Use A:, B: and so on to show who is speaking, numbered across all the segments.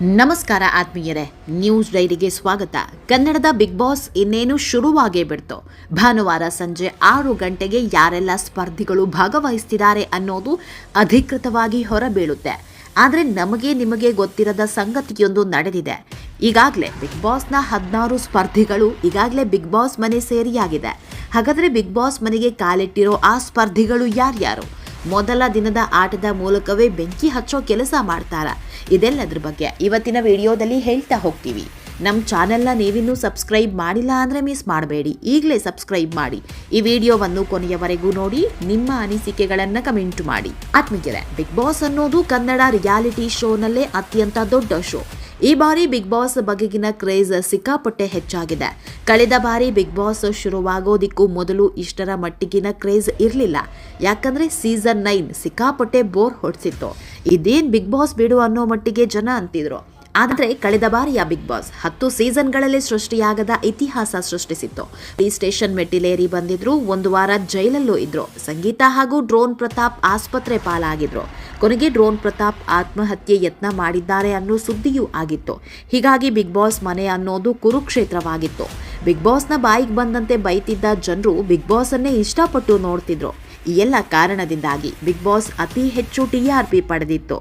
A: ನಮಸ್ಕಾರ ಆತ್ಮೀಯರೇ, ನ್ಯೂಸ್ ಡೈರಿಗೆ ಸ್ವಾಗತ. ಕನ್ನಡದ ಬಿಗ್ ಬಾಸ್ ಇನ್ನೇನು ಶುರುವಾಗೇ ಬಿಡ್ತು. ಭಾನುವಾರ ಸಂಜೆ ಆರು ಗಂಟೆಗೆ ಯಾರೆಲ್ಲ ಸ್ಪರ್ಧಿಗಳು ಭಾಗವಹಿಸ್ತಿದ್ದಾರೆ ಅನ್ನೋದು ಅಧಿಕೃತವಾಗಿ ಹೊರಬೀಳುತ್ತೆ. ಆದರೆ ನಮಗೆ ನಿಮಗೆ ಗೊತ್ತಿರದ ಸಂಗತಿಯೊಂದು ನಡೆದಿದೆ. ಈಗಾಗಲೇ ಬಿಗ್ ಬಾಸ್ನ ಹದಿನಾರು ಸ್ಪರ್ಧಿಗಳು ಈಗಾಗಲೇ ಬಿಗ್ ಬಾಸ್ ಮನೆ ಸೇರಿಯಾಗಿದೆ. ಹಾಗಾದರೆ ಬಿಗ್ ಬಾಸ್ ಮನೆಗೆ ಕಾಲಿಟ್ಟಿರೋ ಆ ಸ್ಪರ್ಧಿಗಳು ಯಾರ್ಯಾರು? ಮೊದಲ ದಿನದ ಆಟದ ಮೂಲಕವೇ ಬೆಂಕಿ ಹಚ್ಚೋ ಕೆಲಸ ಮಾಡ್ತಾರ? ಇದೆಲ್ಲದ್ರ ಬಗ್ಗೆ ಇವತ್ತಿನ ವಿಡಿಯೋದಲ್ಲಿ ಹೇಳ್ತಾ ಹೋಗ್ತೀವಿ. ನಮ್ಮ ಚಾನೆಲ್ನ ನೀವಿನ್ನೂ ಸಬ್ಸ್ಕ್ರೈಬ್ ಮಾಡಿಲ್ಲ ಅಂದರೆ ಮಿಸ್ ಮಾಡಬೇಡಿ. ಈಗಲೇ ಸಬ್ಸ್ಕ್ರೈಬ್ ಮಾಡಿ. ಈ ವಿಡಿಯೋವನ್ನು ಕೊನೆಯವರೆಗೂ ನೋಡಿ, ನಿಮ್ಮ ಅನಿಸಿಕೆಗಳನ್ನು ಕಮೆಂಟ್ ಮಾಡಿ. ಆತ್ಮೀಯರೇ, ಬಿಗ್ ಬಾಸ್ ಅನ್ನೋದು ಕನ್ನಡ ರಿಯಾಲಿಟಿ ಶೋನಲ್ಲೇ ಅತ್ಯಂತ ದೊಡ್ಡ ಶೋ. ಈ ಬಾರಿ ಬಿಗ್ ಬಾಸ್ ಬಗೆಗಿನ ಕ್ರೇಜ್ ಸಿಕ್ಕಾಪಟ್ಟೆ ಹೆಚ್ಚಾಗಿದೆ. ಕಳೆದ ಬಾರಿ ಬಿಗ್ ಬಾಸ್ ಶುರುವಾಗೋದಿಕ್ಕೂ ಮೊದಲು ಇಷ್ಟರ ಮಟ್ಟಿಗಿನ ಕ್ರೇಜ್ ಇರಲಿಲ್ಲ. ಯಾಕಂದ್ರೆ ಸೀಸನ್ ನೈನ್ ಸಿಕ್ಕಾಪಟ್ಟೆ ಬೋರ್ ಹೊಡ್ಸಿತ್ತು. ಇದೇನ್ ಬಿಗ್ ಬಾಸ್ ಬಿಡು ಅನ್ನೋ ಮಟ್ಟಿಗೆ ಜನ ಅಂತಿದ್ರು. ಆದರೆ ಕಳೆದ ಬಾರಿಯ ಬಿಗ್ ಬಾಸ್ ಹತ್ತು ಸೀಸನ್ಗಳಲ್ಲಿ ಸೃಷ್ಟಿಯಾಗದ ಇತಿಹಾಸ ಸೃಷ್ಟಿಸಿತ್ತು. ಈ ಸ್ಟೇಷನ್ ಮೆಟ್ಟಿಲೇರಿ ಬಂದಿದ್ರು, ಒಂದು ವಾರ ಜೈಲಲ್ಲೂ ಇದ್ರು. ಸಂಗೀತ ಹಾಗೂ ಡ್ರೋನ್ ಪ್ರತಾಪ್ ಆಸ್ಪತ್ರೆ ಪಾಲಾಗಿದ್ರು. ಕೊನೆಗೆ ಡ್ರೋನ್ ಪ್ರತಾಪ್ ಆತ್ಮಹತ್ಯೆ ಯತ್ನ ಮಾಡಿದ್ದಾರೆ ಅನ್ನೋ ಸುದ್ದಿಯೂ ಆಗಿತ್ತು. ಹೀಗಾಗಿ ಬಿಗ್ ಬಾಸ್ ಮನೆ ಅನ್ನೋದು ಕುರುಕ್ಷೇತ್ರವಾಗಿತ್ತು. ಬಿಗ್ ಬಾಸ್ನ ಬಾಯಿಗೆ ಬಂದಂತೆ ಬೈತಿದ್ದ ಜನರು ಬಿಗ್ ಬಾಸ್ ಅನ್ನೇ ಇಷ್ಟಪಟ್ಟು ನೋಡ್ತಿದ್ರು. ಈ ಎಲ್ಲ ಕಾರಣದಿಂದಾಗಿ ಬಿಗ್ ಬಾಸ್ ಅತಿ ಹೆಚ್ಚು ಟಿಆರ್ಪಿ ಪಡೆದಿತ್ತು.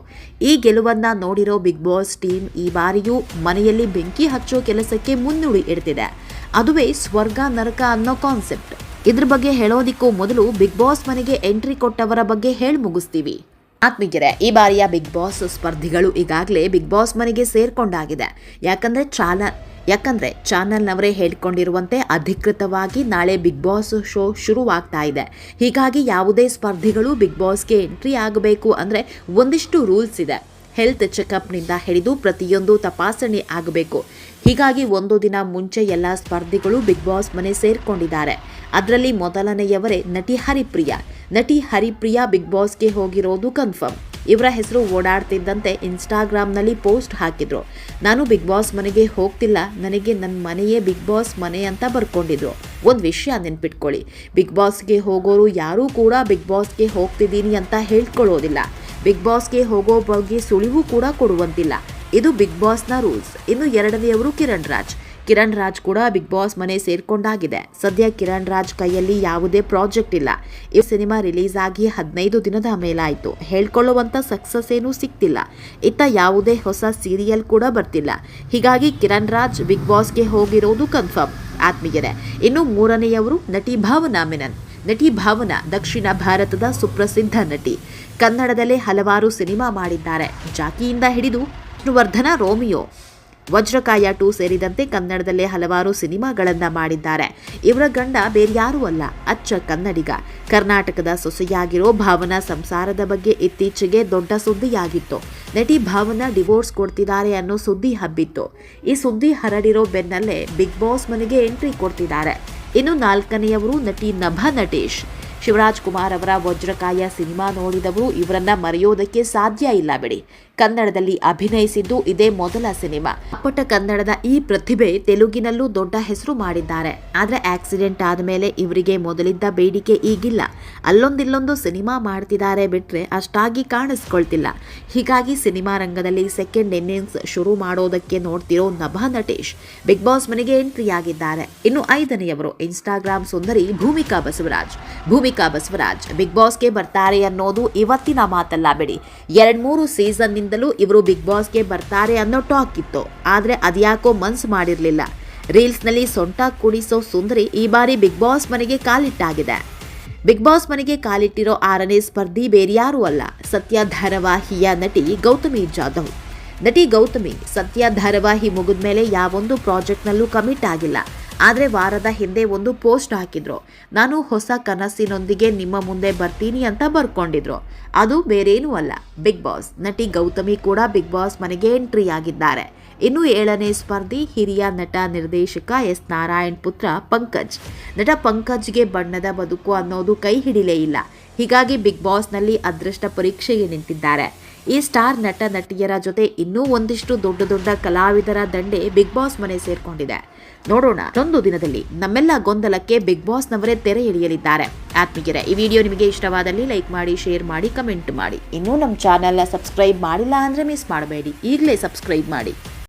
A: ಈ ಗೆಲುವನ್ನ ನೋಡಿರೋ ಬಿಗ್ ಬಾಸ್ ಟೀಮ್ ಈ ಬಾರಿಯೂ ಮನೆಯಲ್ಲಿ ಬೆಂಕಿ ಹಚ್ಚೋ ಕೆಲಸಕ್ಕೆ ಮುನ್ನುಡಿ ಇಡ್ತಿದೆ ಅದುವೇ ಸ್ವರ್ಗ ನರಕ ಅನ್ನೋ ಕಾನ್ಸೆಪ್ಟ್ ಇದ್ರ ಬಗ್ಗೆ ಹೇಳೋದಿಕ್ಕೂ ಮೊದಲು ಬಿಗ್ ಬಾಸ್ ಮನೆಗೆ ಎಂಟ್ರಿ ಕೊಟ್ಟವರ ಬಗ್ಗೆ ಹೇಳಿ ಮುಗಿಸ್ತೀವಿ. ಆತ್ಮೀಯರೇ, ಈ ಬಾರಿಯ ಬಿಗ್ ಬಾಸ್ ಸ್ಪರ್ಧಿಗಳು ಈಗಾಗಲೇ ಬಿಗ್ ಬಾಸ್ ಮನೆಗೆ ಸೇರ್ಕೊಂಡಾಗಿದೆ. ಯಾಕಂದ್ರೆ ಚಾಲ ಯಾಕಂದ್ರೆ ಚಾನಲ್ನವರೇ ಹೇಳ್ಕೊಂಡಿರುವಂತೆ ಅಧಿಕೃತವಾಗಿ ನಾಳೆ ಬಿಗ್ ಬಾಸ್ ಶೋ ಶುರುವಾಗ್ತಾ ಇದೆ. ಹೀಗಾಗಿ ಯಾವುದೇ ಸ್ಪರ್ಧಿಗಳು ಬಿಗ್ ಬಾಸ್ಗೆ ಎಂಟ್ರಿ ಆಗಬೇಕು ಅಂದರೆ ಒಂದಿಷ್ಟು ರೂಲ್ಸ್ ಇದೆ. ಹೆಲ್ತ್ ಚೆಕಪ್ನಿಂದ ಹಿಡಿದು ಪ್ರತಿಯೊಂದು ತಪಾಸಣೆ ಆಗಬೇಕು. ಹೀಗಾಗಿ ಒಂದು ದಿನ ಮುಂಚೆ ಎಲ್ಲ ಸ್ಪರ್ಧಿಗಳು ಬಿಗ್ ಬಾಸ್ ಮನೆ ಸೇರಿಕೊಂಡಿದ್ದಾರೆ. ಅದರಲ್ಲಿ ಮೊದಲನೆಯವರೇ ನಟಿ ಹರಿಪ್ರಿಯಾ. ನಟಿ ಹರಿಪ್ರಿಯಾ ಬಿಗ್ ಬಾಸ್ಗೆ ಹೋಗಿರೋದು ಕನ್ಫರ್ಮ್ ಇವರ ಹೆಸರು ಓಡಾಡ್ತಿದ್ದಂತೆ ಇನ್ಸ್ಟಾಗ್ರಾಮ್ನಲ್ಲಿ ಪೋಸ್ಟ್ ಹಾಕಿದ್ರು. ನಾನು ಬಿಗ್ ಬಾಸ್ ಮನೆಗೆ ಹೋಗ್ತಿಲ್ಲ, ನನಗೆ ನನ್ನ ಮನೆಯೇ ಬಿಗ್ ಬಾಸ್ ಮನೆ ಅಂತ ಬರ್ಕೊಂಡಿದ್ರು. ಒಂದು ವಿಷಯ ನೆನ್ಪಿಟ್ಕೊಳ್ಳಿ, ಬಿಗ್ ಬಾಸ್ಗೆ ಹೋಗೋರು ಯಾರೂ ಕೂಡ ಬಿಗ್ ಬಾಸ್ಗೆ ಹೋಗ್ತಿದ್ದೀನಿ ಅಂತ ಹೇಳ್ಕೊಳ್ಳೋದಿಲ್ಲ. ಬಿಗ್ ಬಾಸ್ಗೆ ಹೋಗೋ ಬಗ್ಗೆ ಸುಳಿವು ಕೂಡ ಕೊಡುವಂತಿಲ್ಲ. ಇದು ಬಿಗ್ ಬಾಸ್ನ ರೂಲ್ಸ್. ಇನ್ನು ಎರಡನೆಯವರು ಕಿರಣ್ ರಾಜ್. ಕಿರಣ್ ರಾಜ್ ಕೂಡ ಬಿಗ್ ಬಾಸ್ ಮನೆ ಸೇರ್ಕೊಂಡಾಗಿದೆ. ಸದ್ಯ ಕಿರಣ್ ರಾಜ್ ಕೈಯಲ್ಲಿ ಯಾವುದೇ ಪ್ರಾಜೆಕ್ಟ್ ಇಲ್ಲ. ಈ ಸಿನಿಮಾ ರಿಲೀಸ್ ಆಗಿ ಹದಿನೈದು ದಿನದ ಮೇಲಾಯಿತು. ಹೇಳ್ಕೊಳ್ಳುವಂತ ಸಕ್ಸಸ್ ಏನೂ ಸಿಕ್ತಿಲ್ಲ. ಇತ್ತ ಯಾವುದೇ ಹೊಸ ಸೀರಿಯಲ್ ಕೂಡ ಬರ್ತಿಲ್ಲ. ಹೀಗಾಗಿ ಕಿರಣ್ ರಾಜ್ ಬಿಗ್ ಬಾಸ್ಗೆ ಹೋಗಿರೋದು ಕನ್ಫರ್ಮ್. ಆತ್ಮೀಯರೇ, ಇನ್ನು ಮೂರನೆಯವರು ನಟಿ ಭಾವನಾ ಮೆನನ್. ನಟಿ ಭಾವನಾ ದಕ್ಷಿಣ ಭಾರತದ ಸುಪ್ರಸಿದ್ಧ ನಟಿ. ಕನ್ನಡದಲ್ಲೇ ಹಲವಾರು ಸಿನಿಮಾ ಮಾಡಿದ್ದಾರೆ. ಜಾಕಿಯಿಂದ ಹಿಡಿದು ವಿಷ್ಣುವರ್ಧನ ರೋಮಿಯೋ. ವಜ್ರಕಾಯ ಟೂ ಸೇರಿದಂತೆ ಕನ್ನಡದಲ್ಲೇ ಹಲವಾರು ಸಿನಿಮಾಗಳನ್ನ ಮಾಡಿದ್ದಾರೆ. ಇವರ ಗಂಡ ಬೇರ್ಯಾರೂ ಅಲ್ಲ, ಅಚ್ಚ ಕನ್ನಡಿಗ. ಕರ್ನಾಟಕದ ಸೊಸೆಯಾಗಿರೋ ಭಾವನಾ ಸಂಸಾರದ ಬಗ್ಗೆ ಇತ್ತೀಚೆಗೆ ದೊಡ್ಡ ಸುದ್ದಿಯಾಗಿತ್ತು. ನಟಿ ಭಾವನಾ ಡಿವೋರ್ಸ್ ಕೊಡ್ತಿದ್ದಾರೆ ಅನ್ನೋ ಸುದ್ದಿ ಹಬ್ಬಿತ್ತು. ಈ ಸುದ್ದಿ ಹರಡಿರೋ ಬೆನ್ನಲ್ಲೇ ಬಿಗ್ ಬಾಸ್ ಮನೆಗೆ ಎಂಟ್ರಿ ಕೊಡ್ತಿದ್ದಾರೆ. ಇನ್ನು ನಾಲ್ಕನೆಯವರು ನಟಿ ನಭ ನಟೇಶ್. ಶಿವರಾಜ್ ಕುಮಾರ್ ಅವರ ವಜ್ರಕಾಯ ಸಿನಿಮಾ ನೋಡಿದವರು ಇವರನ್ನ ಮರೆಯೋದಕ್ಕೆ ಸಾಧ್ಯ ಇಲ್ಲ ಬಿಡಿ. ಕನ್ನಡದಲ್ಲಿ ಅಭಿನಯಿಸಿದ್ದು ಇದೇ ಮೊದಲ ಸಿನಿಮಾ. ಅಪ್ಪಟ ಕನ್ನಡದ ಈ ಪ್ರತಿಭೆ ತೆಲುಗಿನಲ್ಲೂ ದೊಡ್ಡ ಹೆಸರು ಮಾಡಿದ್ದಾರೆ. ಆದ್ರೆ ಆಕ್ಸಿಡೆಂಟ್ ಆದ ಮೇಲೆ ಇವರಿಗೆ ಮೊದಲಿದ್ದ ಬೇಡಿಕೆ ಈಗಿಲ್ಲ. ಅಲ್ಲೊಂದಿಲ್ಲೊಂದು ಸಿನಿಮಾ ಮಾಡ್ತಿದ್ದಾರೆ ಬಿಟ್ರೆ ಅಷ್ಟಾಗಿ ಕಾಣಿಸ್ಕೊಳ್ತಿಲ್ಲ. ಹೀಗಾಗಿ ಸಿನಿಮಾ ರಂಗದಲ್ಲಿ ಸೆಕೆಂಡ್ ಇನ್ನಿಂಗ್ಸ್ ಶುರು ಮಾಡೋದಕ್ಕೆ ನೋಡ್ತಿರೋ ನಭಾ ನಟೇಶ್ ಬಿಗ್ ಬಾಸ್ ಮನೆಗೆ ಎಂಟ್ರಿ ಆಗಿದ್ದಾರೆ. ಇನ್ನು ಐದನೆಯವರು ಇನ್ಸ್ಟಾಗ್ರಾಮ್ ಸುಂದರಿ ಭೂಮಿಕಾ ಬಸವರಾಜ್. ಭೂಮಿಕಾ ಬಸವರಾಜ್ ಬಿಗ್ ಬಾಸ್ಗೆ ಬರ್ತಾರೆ ಅನ್ನೋದು ಇವತ್ತಿನ ಮಾತಲ್ಲ ಬಿಡಿ. ಎರಡ್ ಮೂರು ಸೀಸನ್ನಿಂದಲೂ ಇವರು ಬಿಗ್ ಬಾಸ್ಗೆ ಬರ್ತಾರೆ ಅನ್ನೋ ಟಾಕ್ ಇತ್ತು. ಆದರೆ ಅದ್ಯಾಕೋ ಮನ್ಸು ಮಾಡಿರಲಿಲ್ಲ. ರೀಲ್ಸ್ನಲ್ಲಿ ಸೊಂಟ ಕುಡಿಸೋ ಸುಂದರಿ ಈ ಬಾರಿ ಬಿಗ್ ಬಾಸ್ ಮನೆಗೆ ಕಾಲಿಟ್ಟಾಗಿದೆ. ಬಿಗ್ ಬಾಸ್ ಮನೆಗೆ ಕಾಲಿಟ್ಟಿರೋ ಆರನೇ ಸ್ಪರ್ಧಿ ಬೇರ್ಯಾರೂ ಅಲ್ಲ. ಸತ್ಯ ಧಾರಾವಾಹಿಯ ನಟಿ ಗೌತಮಿ ಜಾಧವ್. ನಟಿ ಗೌತಮಿ ಸತ್ಯ ಧಾರಾವಾಹಿ ಮುಗಿದ್ಮೇಲೆ ಯಾವೊಂದು ಪ್ರಾಜೆಕ್ಟ್ನಲ್ಲೂ ಕಮಿಟ್ ಆಗಿಲ್ಲ. ಆದರೆ ವಾರದ ಹಿಂದೆ ಒಂದು ಪೋಸ್ಟ್ ಹಾಕಿದ್ರು. ನಾನು ಹೊಸ ಕನಸಿನೊಂದಿಗೆ ನಿಮ್ಮ ಮುಂದೆ ಬರ್ತೀನಿ ಅಂತ ಬರ್ಕೊಂಡಿದ್ರು. ಅದು ಬೇರೇನೂ ಅಲ್ಲ. Bigg Boss. ನಟಿ ಗೌತಮಿ ಕೂಡ ಬಿಗ್ ಬಾಸ್ ಮನೆಗೆ ಎಂಟ್ರಿ ಆಗಿದ್ದಾರೆ. ಇನ್ನು ಏಳನೇ ಸ್ಪರ್ಧಿ ಹಿರಿಯ ನಟ ನಿರ್ದೇಶಕ ಎಸ್. ನಾರಾಯಣ್ ಪುತ್ರ ಪಂಕಜ್. ನಟ ಪಂಕಜ್ಗೆ ಬಣ್ಣದ ಬದುಕು ಅನ್ನೋದು ಕೈ ಹಿಡಿಲೇ ಇಲ್ಲ. ಹೀಗಾಗಿ ಬಿಗ್ ಬಾಸ್ನಲ್ಲಿ ಅದೃಷ್ಟ ಪರೀಕ್ಷೆಗೆ ನಿಂತಿದ್ದಾರೆ. ಈ ಸ್ಟಾರ್ ನಟ ನಟಿಯರ ಜೊತೆ ಇನ್ನೂ ಒಂದಿಷ್ಟು ದೊಡ್ಡ ದೊಡ್ಡ ಕಲಾವಿದರ ದಂಡೆ ಬಿಗ್ ಬಾಸ್ ಮನೆ ಸೇರ್ಕೊಂಡಿದೆ. ನೋಡೋಣ, ಒಂದು ದಿನದಲ್ಲಿ ನಮ್ಮೆಲ್ಲ ಗೊಂದಲಕ್ಕೆ ಬಿಗ್ ಬಾಸ್ ನವರೇ ತೆರೆ ಎಳೆಯಲಿದ್ದಾರೆ. ಆತ್ಮೀಯರ, ಈ ವಿಡಿಯೋ ನಿಮಗೆ ಇಷ್ಟವಾದಲ್ಲಿ ಲೈಕ್ ಮಾಡಿ, ಶೇರ್ ಮಾಡಿ, ಕಮೆಂಟ್ ಮಾಡಿ. ಇನ್ನೂ ನಮ್ಮ ಚಾನೆಲ್ನ ಸಬ್ಸ್ಕ್ರೈಬ್ ಮಾಡಿಲ್ಲ ಅಂದರೆ ಮಿಸ್ ಮಾಡಬೇಡಿ. ಈಗಲೇ ಸಬ್ಸ್ಕ್ರೈಬ್ ಮಾಡಿ.